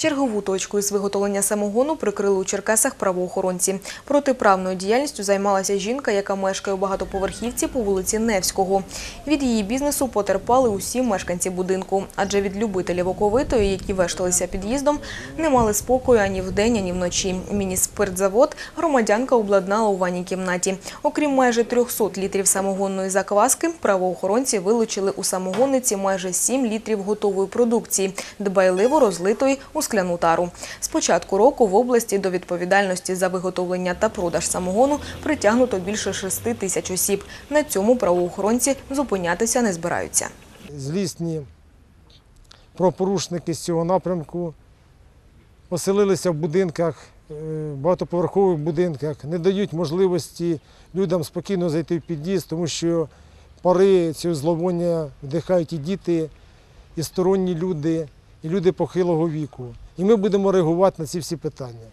Чергову точку із виготовлення самогону прикрили у Черкасах правоохоронці. Протиправною діяльністю займалася жінка, яка мешкає у багатоповерхівці по вулиці Невського. Від її бізнесу потерпали усі мешканці будинку, адже від любителів оковитої, які вешталися під'їздом, не мали спокою ані вдень, ані вночі. Міні-спиртзавод громадянка обладнала у ванній кімнаті. Окрім майже 300 літрів самогонної закваски, правоохоронці вилучили у самогонниці майже 7 літрів готової продукції, дбайливо розлитої у скляну тару. З початку року в області до відповідальності за виготовлення та продаж самогону притягнуто більше 6 тисяч осіб. На цьому правоохоронці зупинятися не збираються. злісні правопорушники з цього напрямку оселилися в будинках, е, багатоповерхових будинках, не дають можливості людям спокійно зайти в під'їзд, тому що пари цього зловоння вдихають і діти, і сторонні люди, і люди похилого віку. І ми будемо реагувати на ці всі питання.